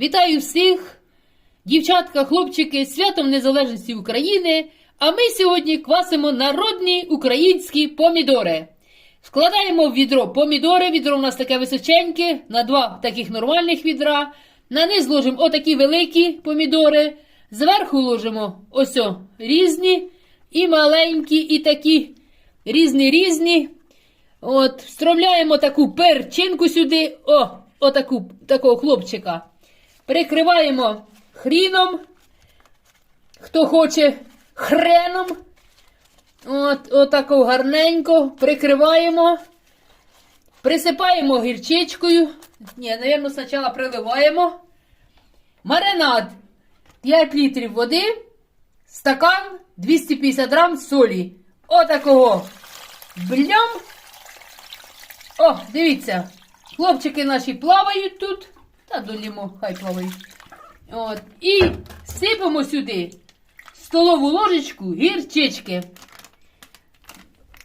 Вітаю всіх, дівчатка, хлопчики, святом Незалежності України. А ми сьогодні квасимо народні українські помідори. Складаємо в відро помідори. Відро у нас таке височеньке, на два таких нормальних відра. На низ ложимо отакі великі помідори. Зверху ложимо ось різні і маленькі, і такі різні різні. От, встромляємо таку перчинку сюди, о, отаку, такого хлопчика. Прикриваємо хріном, хто хоче хреном. От, отаку гарненько прикриваємо. Присипаємо гірчичкою. Ні, напевно, спочатку приливаємо. Маринад 5 літрів води, стакан 250 грам солі. Отакого. Блям. О, дивіться, хлопчики наші плавають тут. Та долімо, хай плавають. От. І сипемо сюди столову ложечку гірчички.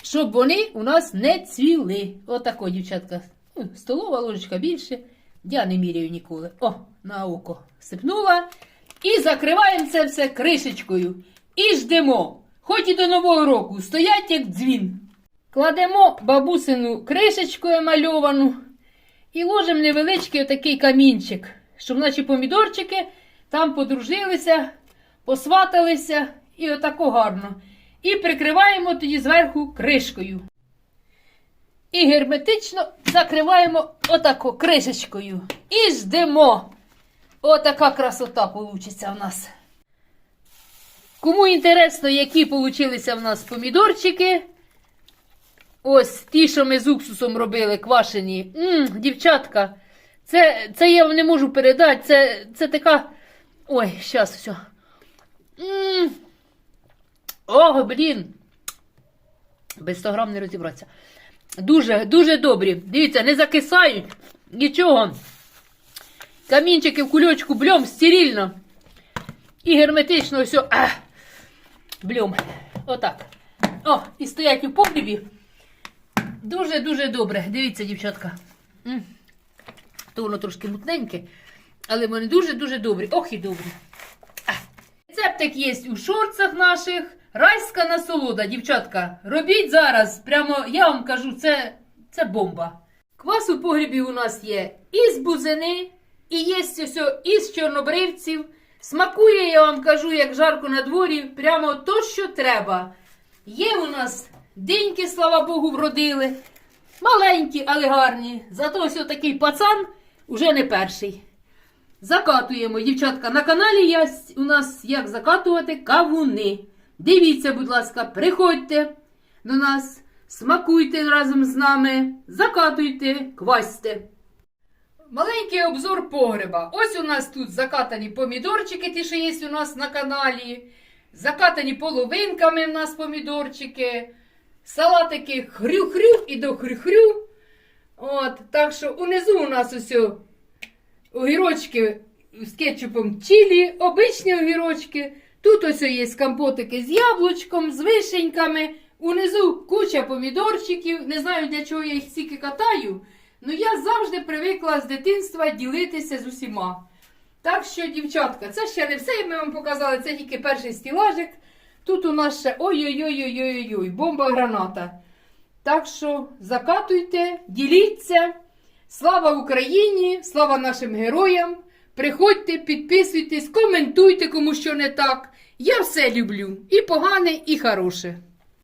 Щоб вони у нас не цвіли. Отако, дівчатка. Ну, Столова ложечка більше. Я не міряю ніколи. О, на око сипнула. І закриваємо це все кришечкою. І ждемо. Хоч і до Нового року стоять як дзвін. Кладемо бабусину кришечку емальовану і ложимо невеличкий отакий камінчик, щоб наші помідорчики там подружилися, посваталися і отако гарно. І прикриваємо тоді зверху кришкою. І герметично закриваємо отако кришечкою. І ждемо. Отака красота получиться в нас. Кому інтересно, які получилися в нас помідорчики. Ось ті, що ми з уксусом робили, квашені. Мм, дівчатка, це, це я вам не можу передати. Це, це така. Ой, щас все. Мм. Ого, блін. Без 100 грам не розібратися. Дуже, дуже добрі. Дивіться, не закисають. Нічого. Камінчики в кульочку, бльом, стерильно. І герметично все. Бльом. Отак. О, і стоять у погрібі. Дуже-дуже добре. Дивіться, дівчатка. М. То воно трошки мутненьке, але вони дуже-дуже добрі. Ох і добрі. Рецептик є у шорцах наших. Райська насолода, дівчатка. Робіть зараз. Прямо я вам кажу, це, це бомба. Квас у погрібі у нас є і з бузини, і є ось із чорнобривців. Смакує, я вам кажу, як жарко на дворі, прямо то, що треба. Є у нас диньки, слава Богу, вродили. Маленькі, але гарні. Зато ось такий пацан уже не перший. Закатуємо, дівчатка, на каналі є у нас як закатувати кавуни. Дивіться, будь ласка, приходьте до нас, смакуйте разом з нами, закатуйте, квасьте. Маленький обзор погреба. Ось у нас тут закатані помідорчики, ті, що є у нас на каналі. Закатані половинками в нас помідорчики. Салатики хрю-хрю і до хрю-хрю. От, так що унизу у нас ось огірочки з кетчупом чилі, обичні огірочки. Тут ось є компотики з яблучком, з вишеньками. Унизу куча помідорчиків. Не знаю, для чого я їх стільки катаю. Ну я завжди привикла з дитинства ділитися з усіма. Так що, дівчатка, це ще не все, ми вам показали, це тільки перший стілажик. Тут у нас ще ой-ой-ой-ой-ой-ой, бомба граната. Так що закатуйте, діліться. Слава Україні! Слава нашим героям! Приходьте, підписуйтесь, коментуйте, кому що не так. Я все люблю. І погане, і хороше.